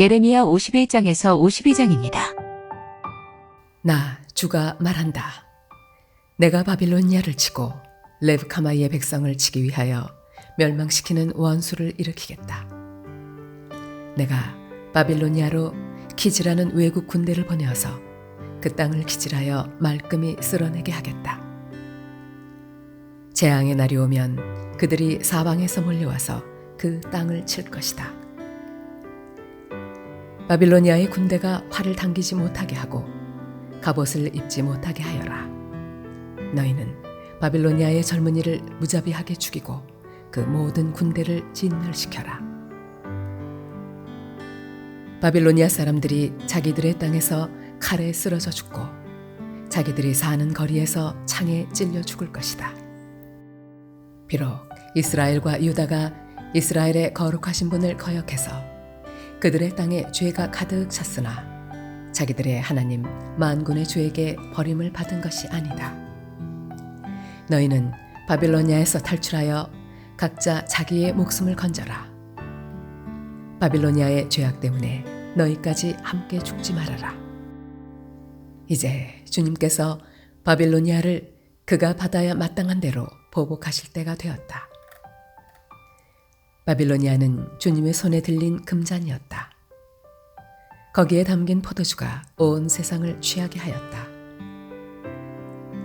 예레미야 51장에서 52장입니다. 나 주가 말한다. 내가 바빌로니아를 치고 레브카마이의 백성을 치기 위하여 멸망시키는 원수를 일으키겠다. 내가 바빌로니아로 키즈라는 외국 군대를 보내어서 그 땅을 기질하여 말끔히 쓸어내게 하겠다. 재앙의 날이 오면 그들이 사방에서 몰려와서 그 땅을 칠 것이다. 바빌로니아의 군대가 활을 당기지 못하게 하고 갑옷을 입지 못하게 하여라. 너희는 바빌로니아의 젊은이를 무자비하게 죽이고 그 모든 군대를 진멸시켜라. 바빌로니아 사람들이 자기들의 땅에서 칼에 쓰러져 죽고 자기들이 사는 거리에서 창에 찔려 죽을 것이다. 비록 이스라엘과 유다가 이스라엘의 거룩하신 분을 거역해서 그들의 땅에 죄가 가득 찼으나 자기들의 하나님 만군의 주에게 버림을 받은 것이 아니다. 너희는 바빌로니아에서 탈출하여 각자 자기의 목숨을 건져라. 바빌로니아의 죄악 때문에 너희까지 함께 죽지 말아라. 이제 주님께서 바빌로니아를 그가 받아야 마땅한 대로 보복하실 때가 되었다. 바빌로니아는 주님의 손에 들린 금잔이었다. 거기에 담긴 포도주가 온 세상을 취하게 하였다.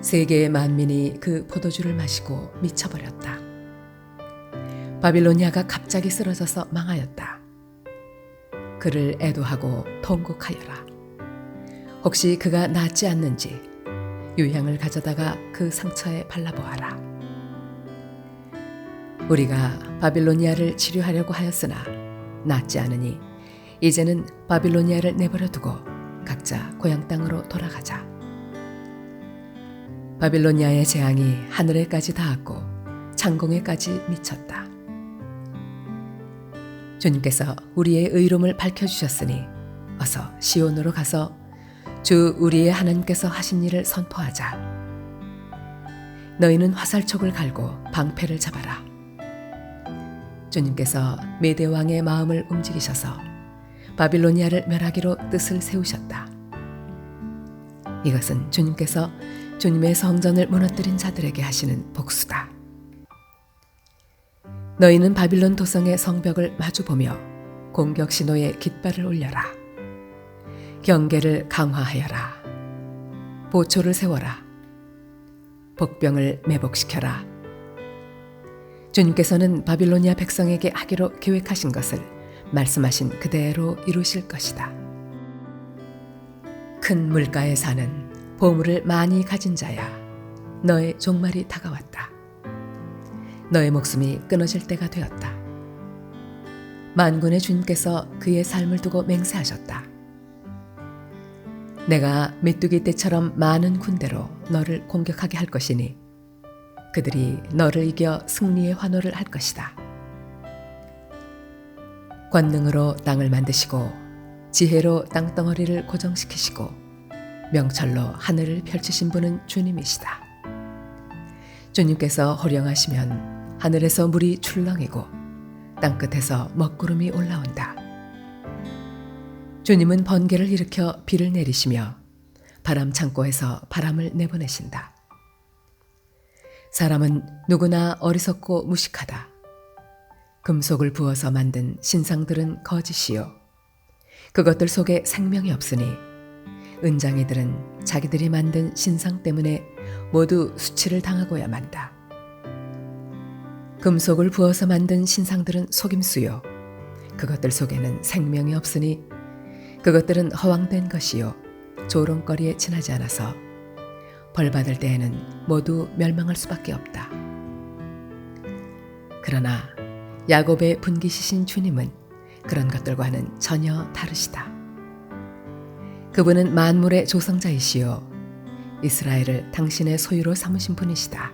세계의 만민이 그 포도주를 마시고 미쳐버렸다. 바빌로니아가 갑자기 쓰러져서 망하였다. 그를 애도하고 통곡하여라. 혹시 그가 낫지 않는지 유향을 가져다가 그 상처에 발라보아라. 우리가 바빌로니아를 치료하려고 하였으나 낫지 않으니 이제는 바빌로니아를 내버려 두고 각자 고향 땅으로 돌아가자. 바빌로니아의 재앙이 하늘에까지 닿았고 창공에까지 미쳤다. 주님께서 우리의 의로움을 밝혀 주셨으니 어서 시온으로 가서 주 우리의 하나님께서 하신 일을 선포하자. 너희는 화살촉을 갈고 방패를 잡아라. 주님께서 메대 왕의 마음을 움직이셔서 바빌로니아를 멸하기로 뜻을 세우셨다. 이것은 주님께서 주님의 성전을 무너뜨린 자들에게 하시는 복수다. 너희는 바빌론 도성의 성벽을 마주보며 공격 신호에 깃발을 올려라. 경계를 강화하여라. 보초를 세워라. 복병을 매복시켜라. 주님께서는 바빌로니아 백성에게 하기로 계획하신 것을 말씀하신 그대로 이루실 것이다. 큰 물가에 사는 보물을 많이 가진 자야, 너의 종말이 다가왔다. 너의 목숨이 끊어질 때가 되었다. 만군의 주님께서 그의 삶을 두고 맹세하셨다. 내가 메뚜기 때처럼 많은 군대로 너를 공격하게 할 것이니 그들이 너를 이겨 승리의 환호를 할 것이다. 권능으로 땅을 만드시고 지혜로 땅덩어리를 고정시키시고 명철로 하늘을 펼치신 분은 주님이시다. 주님께서 호령하시면 하늘에서 물이 출렁이고 땅끝에서 먹구름이 올라온다. 주님은 번개를 일으켜 비를 내리시며 바람 창고에서 바람을 내보내신다. 사람은 누구나 어리석고 무식하다. 금속을 부어서 만든 신상들은 거짓이요. 그것들 속에 생명이 없으니 은장이들은 자기들이 만든 신상 때문에 모두 수치를 당하고야 만다. 금속을 부어서 만든 신상들은 속임수요. 그것들 속에는 생명이 없으니 그것들은 허황된 것이요. 조롱거리에 지나지 않아서 벌 받을 때에는 모두 멸망할 수밖에 없다. 그러나 야곱의 분기시신 주님은 그런 것들과는 전혀 다르시다. 그분은 만물의 조성자이시요 이스라엘을 당신의 소유로 삼으신 분이시다.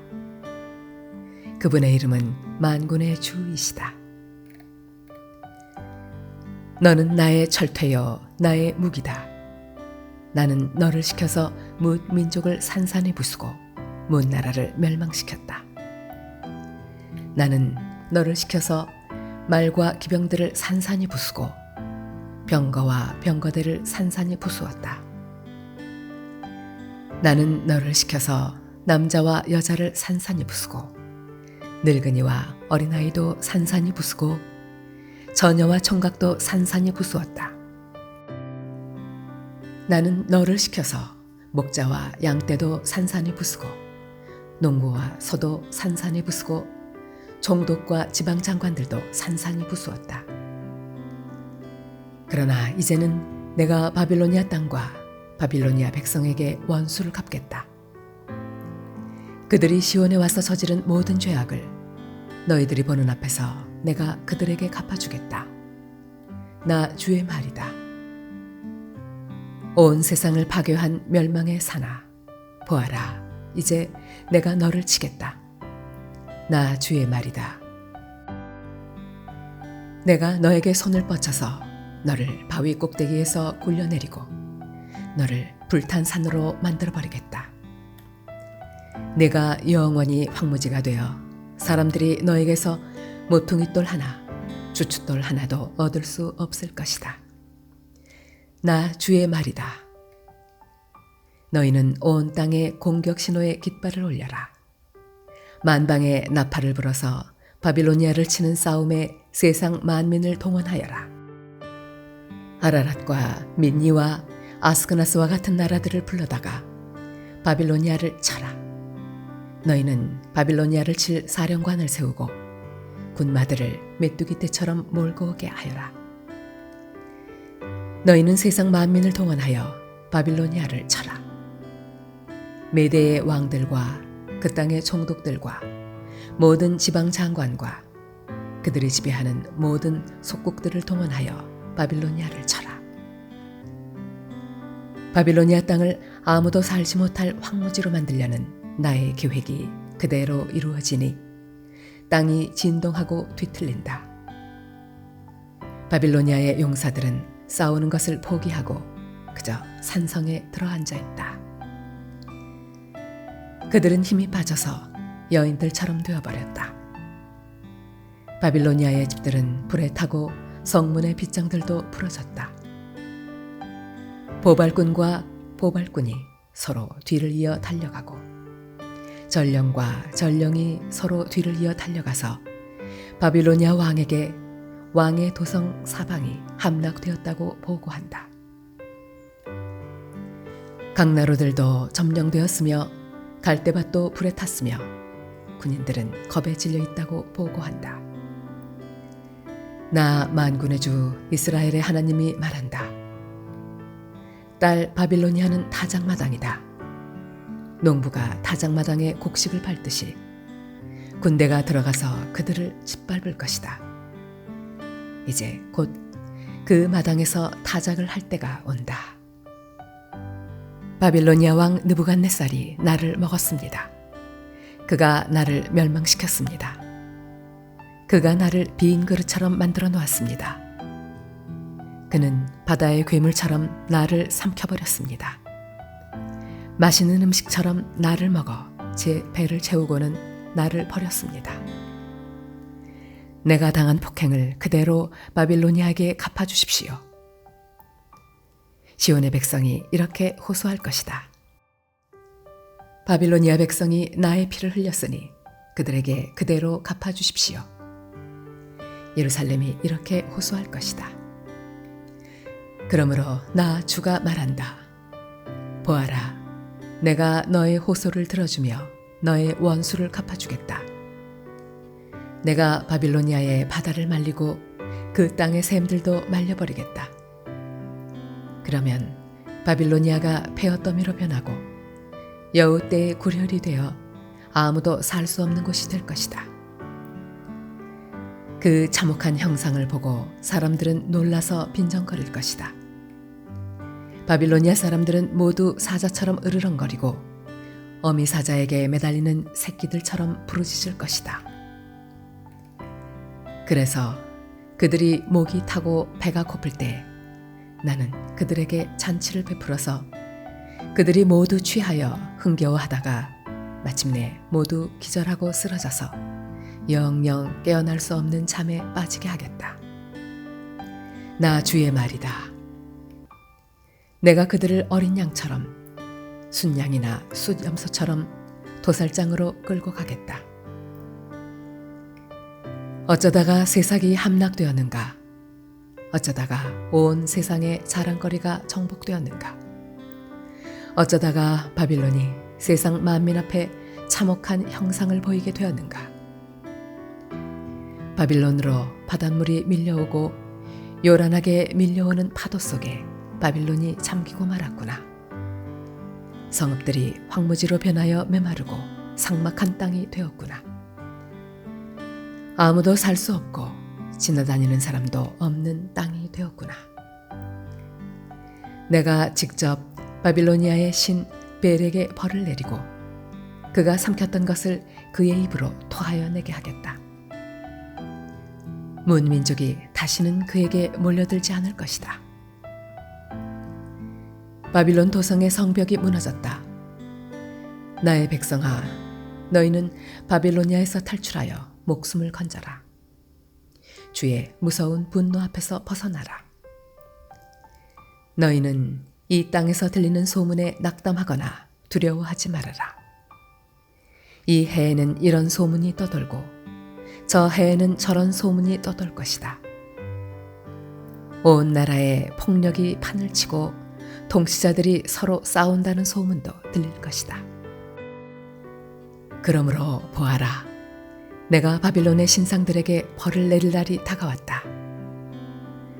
그분의 이름은 만군의 주이시다. 너는 나의 철퇴여 나의 무기다. 나는 너를 시켜서 뭇 민족을 산산히 부수고 뭇 나라를 멸망시켰다. 나는 너를 시켜서 말과 기병들을 산산히 부수고 병거와 병거대를 산산히 부수었다. 나는 너를 시켜서 남자와 여자를 산산히 부수고 늙은이와 어린아이도 산산히 부수고 처녀와 총각도 산산히 부수었다. 나는 너를 시켜서 목자와 양떼도 산산히 부수고 농부와 소도 산산히 부수고 총독과 지방 장관들도 산산히 부수었다. 그러나 이제는 내가 바빌로니아 땅과 바빌로니아 백성에게 원수를 갚겠다. 그들이 시온에 와서 저지른 모든 죄악을 너희들이 보는 앞에서 내가 그들에게 갚아주겠다. 나 주의 말이다. 온 세상을 파괴한 멸망의 사나 보아라 이제 내가 너를 치겠다. 나 주의 말이다. 내가 너에게 손을 뻗쳐서 너를 바위 꼭대기에서 굴려내리고 너를 불탄 산으로 만들어 버리겠다. 내가 영원히 황무지가 되어 사람들이 너에게서 모퉁이 돌 하나, 주춧돌 하나도 얻을 수 없을 것이다. 나 주의 말이다. 너희는 온 땅에 공격 신호의 깃발을 올려라. 만방의 나팔을 불어서 바빌로니아를 치는 싸움에 세상 만민을 동원하여라. 아라랏과 민니와 아스크나스와 같은 나라들을 불러다가 바빌로니아를 쳐라. 너희는 바빌로니아를 칠 사령관을 세우고 군마들을 메뚜기 떼처럼 몰고 오게 하여라. 너희는 세상 만민을 동원하여 바빌로니아를 쳐라. 메대의 왕들과 그 땅의 총독들과 모든 지방 장관과 그들이 지배하는 모든 속국들을 동원하여 바빌로니아를 쳐라. 바빌로니아 땅을 아무도 살지 못할 황무지로 만들려는 나의 계획이 그대로 이루어지니 땅이 진동하고 뒤틀린다. 바빌로니아의 용사들은 싸우는 것을 포기하고 그저 산성에 들어앉아 있다. 그들은 힘이 빠져서 여인들처럼 되어버렸다. 바빌로니아의 집들은 불에 타고 성문의 빗장들도 부러졌다. 보발꾼과 보발꾼이 서로 뒤를 이어 달려가고 전령과 전령이 서로 뒤를 이어 달려가서 바빌로니아 왕에게 왕의 도성 사방이 함락되었다고 보고한다. 강나루들도 점령되었으며 갈대밭도 불에 탔으며 군인들은 겁에 질려 있다고 보고한다. 나 만군의 주 이스라엘의 하나님이 말한다. 딸 바빌로니아는 타작마당이다. 농부가 타작마당에 곡식을 밟듯이 군대가 들어가서 그들을 짓밟을 것이다. 이제 곧 그 마당에서 타작을 할 때가 온다. 바빌로니아 왕 느부갓네살이 나를 먹었습니다. 그가 나를 멸망시켰습니다. 그가 나를 빈 그릇처럼 만들어 놓았습니다. 그는 바다의 괴물처럼 나를 삼켜버렸습니다. 맛있는 음식처럼 나를 먹어 제 배를 채우고는 나를 버렸습니다. 내가 당한 폭행을 그대로 바빌로니아에게 갚아주십시오. 시온의 백성이 이렇게 호소할 것이다. 바빌로니아 백성이 나의 피를 흘렸으니 그들에게 그대로 갚아주십시오. 예루살렘이 이렇게 호소할 것이다. 그러므로 나 주가 말한다. 보아라, 내가 너의 호소를 들어주며 너의 원수를 갚아주겠다. 내가 바빌로니아의 바다를 말리고 그 땅의 샘들도 말려버리겠다. 그러면 바빌로니아가 폐어더미로 변하고 여우 때의 구렬이 되어 아무도 살 수 없는 곳이 될 것이다. 그 참혹한 형상을 보고 사람들은 놀라서 빈정거릴 것이다. 바빌로니아 사람들은 모두 사자처럼 으르렁거리고 어미 사자에게 매달리는 새끼들처럼 부르짖을 것이다. 그래서 그들이 목이 타고 배가 고플 때 나는 그들에게 잔치를 베풀어서 그들이 모두 취하여 흥겨워하다가 마침내 모두 기절하고 쓰러져서 영영 깨어날 수 없는 잠에 빠지게 하겠다. 나 주의 말이다. 내가 그들을 어린 양처럼 순양이나 숫염소처럼 도살장으로 끌고 가겠다. 어쩌다가 세상이 함락되었는가? 어쩌다가 온 세상의 자랑거리가 정복되었는가? 어쩌다가 바빌론이 세상 만민 앞에 참혹한 형상을 보이게 되었는가? 바빌론으로 바닷물이 밀려오고 요란하게 밀려오는 파도 속에 바빌론이 잠기고 말았구나. 성읍들이 황무지로 변하여 메마르고 삭막한 땅이 되었구나. 아무도 살 수 없고 지나다니는 사람도 없는 땅이 되었구나. 내가 직접 바빌로니아의 신 벨에게 벌을 내리고 그가 삼켰던 것을 그의 입으로 토하여 내게 하겠다. 문민족이 다시는 그에게 몰려들지 않을 것이다. 바빌론 도성의 성벽이 무너졌다. 나의 백성아, 너희는 바빌로니아에서 탈출하여 목숨을 건져라. 주의 무서운 분노 앞에서 벗어나라. 너희는 이 땅에서 들리는 소문에 낙담하거나 두려워하지 말아라. 이 해에는 이런 소문이 떠돌고 저 해에는 저런 소문이 떠돌 것이다. 온 나라에 폭력이 판을 치고 동시자들이 서로 싸운다는 소문도 들릴 것이다. 그러므로 보아라. 내가 바빌론의 신상들에게 벌을 내릴 날이 다가왔다.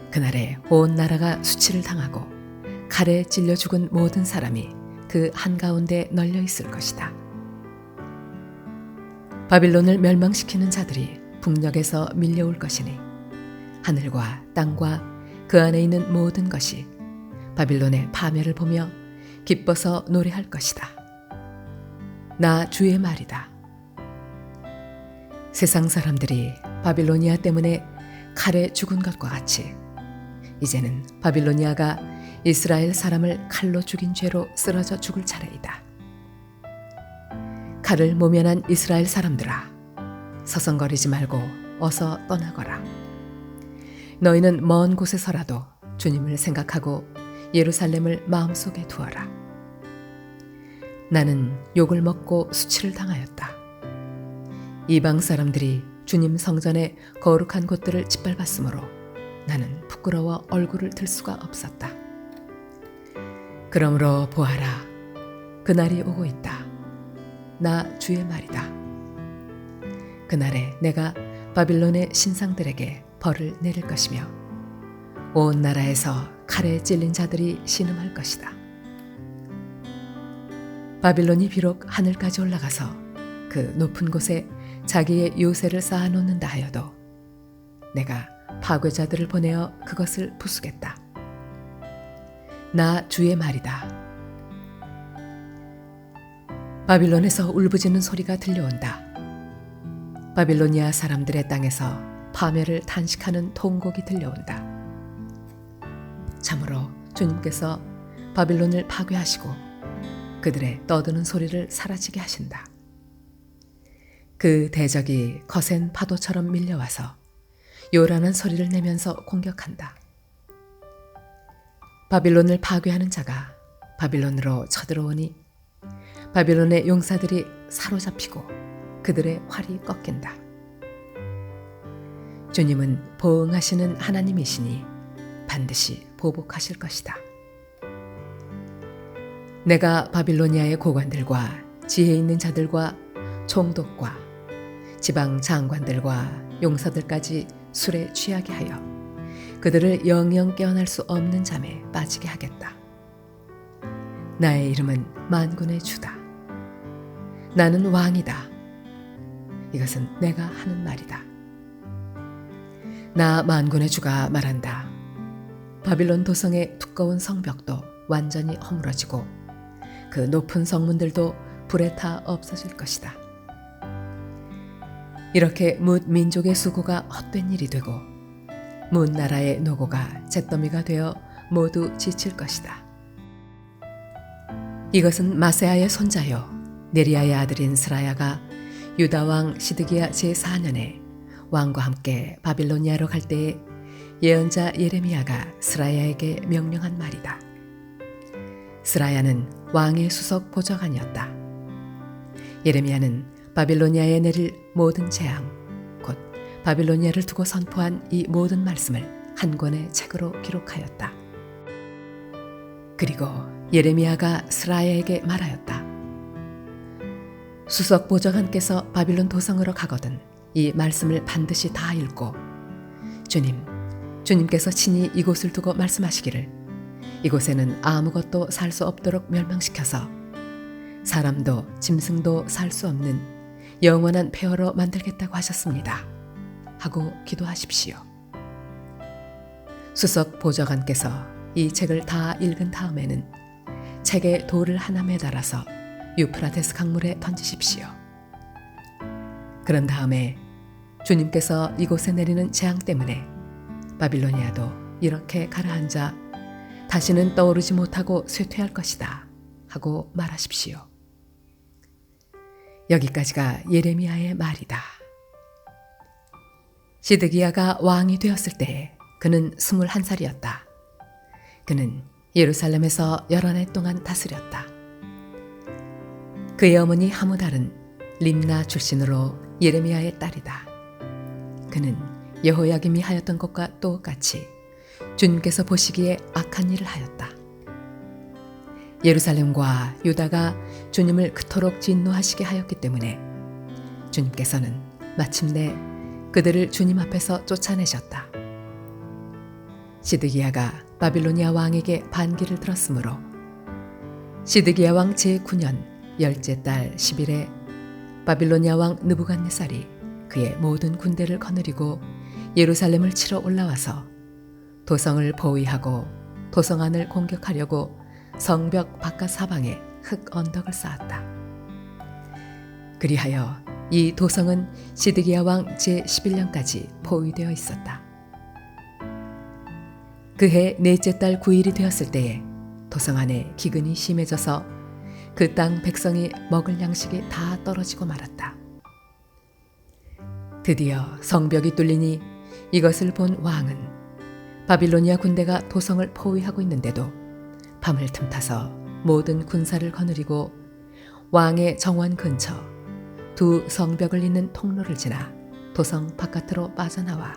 그날에 온 나라가 수치를 당하고 칼에 찔려 죽은 모든 사람이 그 한가운데 널려 있을 것이다. 바빌론을 멸망시키는 자들이 북녘에서 밀려올 것이니 하늘과 땅과 그 안에 있는 모든 것이 바빌론의 파멸을 보며 기뻐서 노래할 것이다. 나 주의 말이다. 세상 사람들이 바빌로니아 때문에 칼에 죽은 것과 같이 이제는 바빌로니아가 이스라엘 사람을 칼로 죽인 죄로 쓰러져 죽을 차례이다. 칼을 모면한 이스라엘 사람들아, 서성거리지 말고 어서 떠나거라. 너희는 먼 곳에서라도 주님을 생각하고 예루살렘을 마음속에 두어라. 나는 욕을 먹고 수치를 당하였다. 이방 사람들이 주님 성전의 거룩한 곳들을 짓밟았으므로 나는 부끄러워 얼굴을 들 수가 없었다. 그러므로 보아라. 그날이 오고 있다. 나 주의 말이다. 그날에 내가 바빌론의 신상들에게 벌을 내릴 것이며 온 나라에서 칼에 찔린 자들이 신음할 것이다. 바빌론이 비록 하늘까지 올라가서 그 높은 곳에 자기의 요새를 쌓아놓는다 하여도 내가 파괴자들을 보내어 그것을 부수겠다. 나 주의 말이다. 바빌론에서 울부짖는 소리가 들려온다. 바빌로니아 사람들의 땅에서 파멸을 탄식하는 통곡이 들려온다. 참으로 주님께서 바빌론을 파괴하시고 그들의 떠드는 소리를 사라지게 하신다. 그 대적이 거센 파도처럼 밀려와서 요란한 소리를 내면서 공격한다. 바빌론을 파괴하는 자가 바빌론으로 쳐들어오니 바빌론의 용사들이 사로잡히고 그들의 활이 꺾인다. 주님은 보응하시는 하나님이시니 반드시 보복하실 것이다. 내가 바빌로니아의 고관들과 지혜 있는 자들과 총독과 지방 장관들과 용사들까지 술에 취하게 하여 그들을 영영 깨어날 수 없는 잠에 빠지게 하겠다. 나의 이름은 만군의 주다. 나는 왕이다. 이것은 내가 하는 말이다. 나 만군의 주가 말한다. 바빌론 도성의 두꺼운 성벽도 완전히 허물어지고 그 높은 성문들도 불에 타 없어질 것이다. 이렇게 뭇 민족의 수고가 헛된 일이 되고 뭇 나라의 노고가 잿더미가 되어 모두 지칠 것이다. 이것은 마세아의 손자요 네리아의 아들인 스라야가 유다 왕 시드기야 제4년에 왕과 함께 바빌로니아로 갈 때에 예언자 예레미야가 스라야에게 명령한 말이다. 스라야는 왕의 수석 보좌관이었다. 예레미야는 바빌로니아에 내릴 모든 재앙, 곧 바빌로니아를 두고 선포한 이 모든 말씀을 한 권의 책으로 기록하였다. 그리고 예레미야가 스라야에게 말하였다. 수석 보좌관께서 바빌론 도성으로 가거든 이 말씀을 반드시 다 읽고 주님, 주님께서 친히 이곳을 두고 말씀하시기를 이곳에는 아무것도 살 수 없도록 멸망시켜서 사람도 짐승도 살 수 없는 영원한 폐허로 만들겠다고 하셨습니다. 하고 기도하십시오. 수석 보좌관께서 이 책을 다 읽은 다음에는 책에 돌을 하나 매달아서 유프라테스 강물에 던지십시오. 그런 다음에 주님께서 이곳에 내리는 재앙 때문에 바빌로니아도 이렇게 가라앉아 다시는 떠오르지 못하고 쇠퇴할 것이다 하고 말하십시오. 여기까지가 예레미야의 말이다. 시드기야가 왕이 되었을 때 그는 21살이었다. 그는 예루살렘에서 여러 해 동안 다스렸다. 그의 어머니 하무달은 림나 출신으로 예레미야의 딸이다. 그는 여호야김이 하였던 것과 똑같이 주님께서 보시기에 악한 일을 하였다. 예루살렘과 유다가 주님을 그토록 진노하시게 하였기 때문에 주님께서는 마침내 그들을 주님 앞에서 쫓아내셨다. 시드기야가 바빌로니아 왕에게 반기를 들었으므로 시드기야 왕 제9년 열째 달 10일에 바빌로니아 왕 느부갓네살이 그의 모든 군대를 거느리고 예루살렘을 치러 올라와서 도성을 포위하고 도성 안을 공격하려고 성벽 바깥 사방에 흙 언덕을 쌓았다. 그리하여 이 도성은 시드기야 왕 제11년까지 포위되어 있었다. 그해 넷째 달 9일이 되었을 때에 도성 안에 기근이 심해져서 그 땅 백성이 먹을 양식이 다 떨어지고 말았다. 드디어 성벽이 뚫리니 이것을 본 왕은 바빌로니아 군대가 도성을 포위하고 있는데도 밤을 틈타서 모든 군사를 거느리고 왕의 정원 근처 두 성벽을 잇는 통로를 지나 도성 바깥으로 빠져나와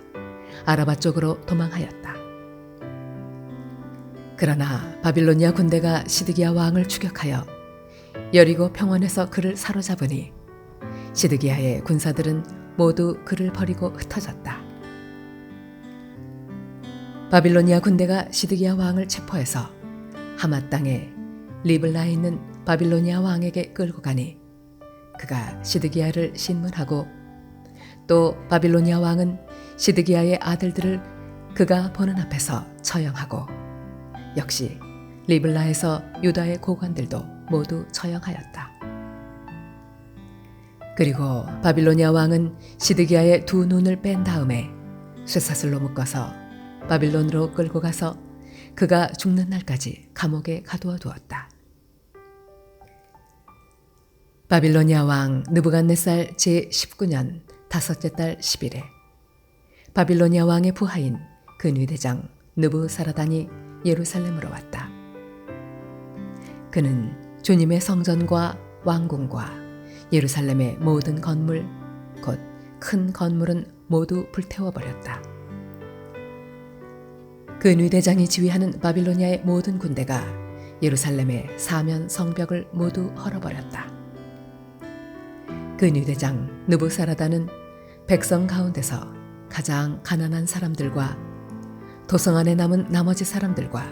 아라바 쪽으로 도망하였다. 그러나 바빌로니아 군대가 시드기야 왕을 추격하여 여리고 평원에서 그를 사로잡으니 시드기야의 군사들은 모두 그를 버리고 흩어졌다. 바빌로니아 군대가 시드기야 왕을 체포해서 하마 땅에 리블라에 있는 바빌로니아 왕에게 끌고 가니 그가 시드기야를 신문하고 또 바빌로니아 왕은 시드기야의 아들들을 그가 보는 앞에서 처형하고 역시 리블라에서 유다의 고관들도 모두 처형하였다. 그리고 바빌로니아 왕은 시드기야의 두 눈을 뺀 다음에 쇠사슬로 묶어서 바빌론으로 끌고 가서 그가 죽는 날까지 감옥에 가두어 두었다. 바빌로니아 왕 느부갓네살 제19년 다섯째 달 10일에 바빌로니아 왕의 부하인 근위대장 느부사라단이 예루살렘으로 왔다. 그는 주님의 성전과 왕궁과 예루살렘의 모든 건물, 곧 큰 건물은 모두 불태워 버렸다. 근위대장이 지휘하는 바빌로니아의 모든 군대가 예루살렘의 사면 성벽을 모두 헐어버렸다. 근위대장 느부사라다는 백성 가운데서 가장 가난한 사람들과 도성 안에 남은 나머지 사람들과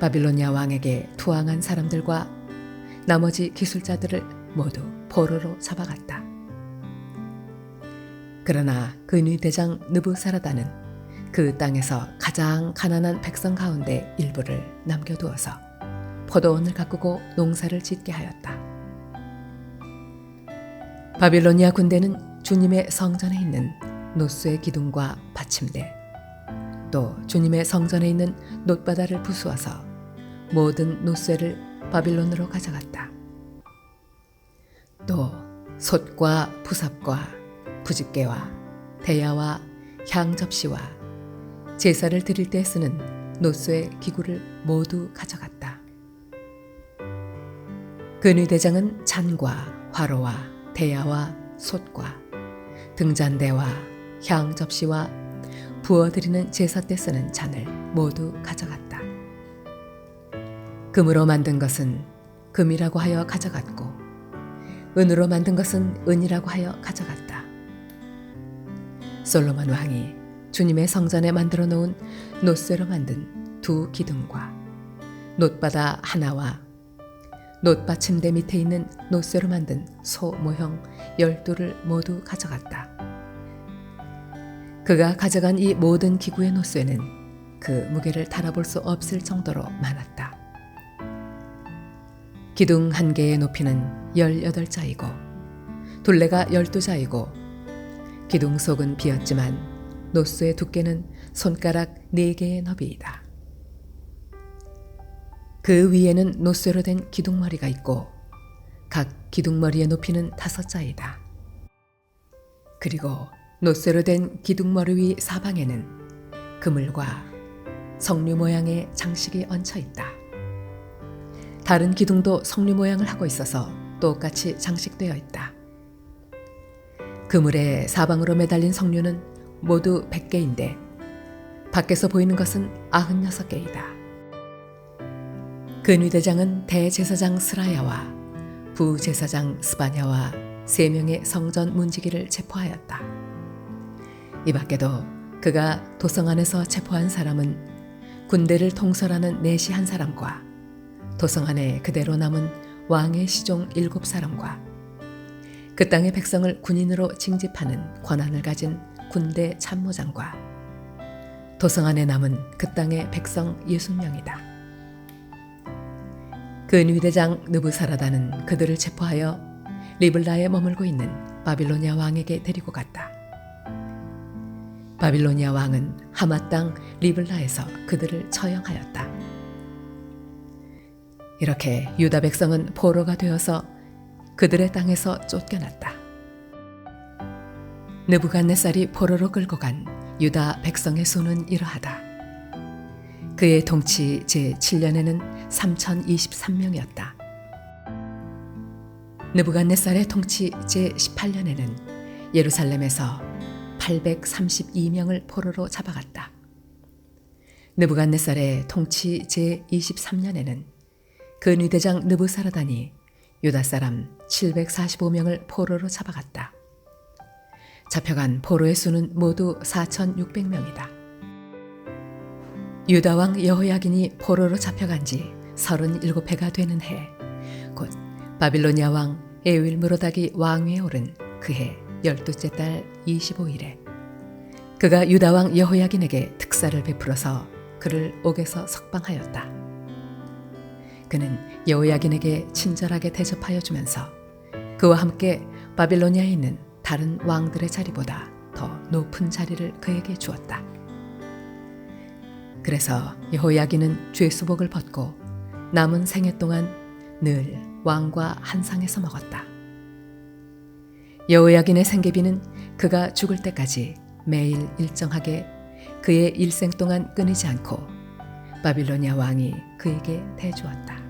바빌로니아 왕에게 투항한 사람들과 나머지 기술자들을 모두 포로로 잡아갔다. 그러나 근위대장 느부사라다는 그 땅에서 가장 가난한 백성 가운데 일부를 남겨두어서 포도원을 가꾸고 농사를 짓게 하였다. 바빌로니아 군대는 주님의 성전에 있는 노스의 기둥과 받침대, 또 주님의 성전에 있는 놋바다를 부수어서 모든 노쇠를 바빌론으로 가져갔다. 또 솥과 부삽과 부집개와 대야와 향접시와 제사를 드릴 때 쓰는 노쇠의 기구를 모두 가져갔다. 근위대장은 잔과 화로와 대야와 솥과 등잔대와 향 접시와 부어드리는 제사 때 쓰는 잔을 모두 가져갔다. 금으로 만든 것은 금이라고 하여 가져갔고 은으로 만든 것은 은이라고 하여 가져갔다. 솔로몬 왕이 주님의 성전에 만들어 놓은 노쇠로 만든 두 기둥과 놋바다 하나와 놋받침대 밑에 있는 노쇠로 만든 소 모형 열두를 모두 가져갔다. 그가 가져간 이 모든 기구의 노쇠는 그 무게를 달아볼 수 없을 정도로 많았다. 기둥 한 개의 높이는 18자이고 둘레가 12자이고 기둥 속은 비었지만 노쇠의 두께는 손가락 4개의 너비이다. 그 위에는 노쇠로 된 기둥머리가 있고 각 기둥머리의 높이는 다섯 자이다. 그리고 노쇠로 된 기둥머리 위 사방에는 그물과 성류 모양의 장식이 얹혀 있다. 다른 기둥도 성류 모양을 하고 있어서 똑같이 장식되어 있다. 그물의 사방으로 매달린 성류는 모두 100개인데 밖에서 보이는 것은 96개이다. 근위대장은 대제사장 스라야와 부제사장 스바냐와 세 명의 성전 문지기를 체포하였다. 이 밖에도 그가 도성 안에서 체포한 사람은 군대를 통솔하는 내시 한 사람과 도성 안에 그대로 남은 왕의 시종 일곱 사람과 그 땅의 백성을 군인으로 징집하는 권한을 가진 군대 참모장과 도성 안에 남은 그 땅의 백성 예순 명이다. 근위대장 느부사라다는 그들을 체포하여 리블라에 머물고 있는 바빌로니아 왕에게 데리고 갔다. 바빌로니아 왕은 하마 땅 리블라에서 그들을 처형하였다. 이렇게 유다 백성은 포로가 되어서 그들의 땅에서 쫓겨났다. 느부갓네살이 포로로 끌고 간 유다 백성의 수는 이러하다. 그의 통치 제7년에는 3023명이었다. 느부갓네살의 통치 제18년에는 예루살렘에서 832명을 포로로 잡아갔다. 느부갓네살의 통치 제23년에는 근위대장 느부사라단이 유다 사람 745명을 포로로 잡아갔다. 잡혀간 포로의 수는 모두 4,600명이다. 유다 왕 여호야긴이 포로로 잡혀간 지 37해가 되는 해, 곧 바빌로니아 왕 에윌 무로닥이 왕위에 오른 그해 열두째 달 25일에 그가 유다 왕 여호야긴에게 특사를 베풀어서 그를 옥에서 석방하였다. 그는 여호야긴에게 친절하게 대접하여 주면서 그와 함께 바빌로니아에 있는 다른 왕들의 자리보다 더 높은 자리를 그에게 주었다. 그래서 여호야긴은 죄수복을 벗고 남은 생애 동안 늘 왕과 한 상에서 먹었다. 여호야긴의 생계비는 그가 죽을 때까지 매일 일정하게 그의 일생 동안 끊이지 않고 바빌로니아 왕이 그에게 대주었다.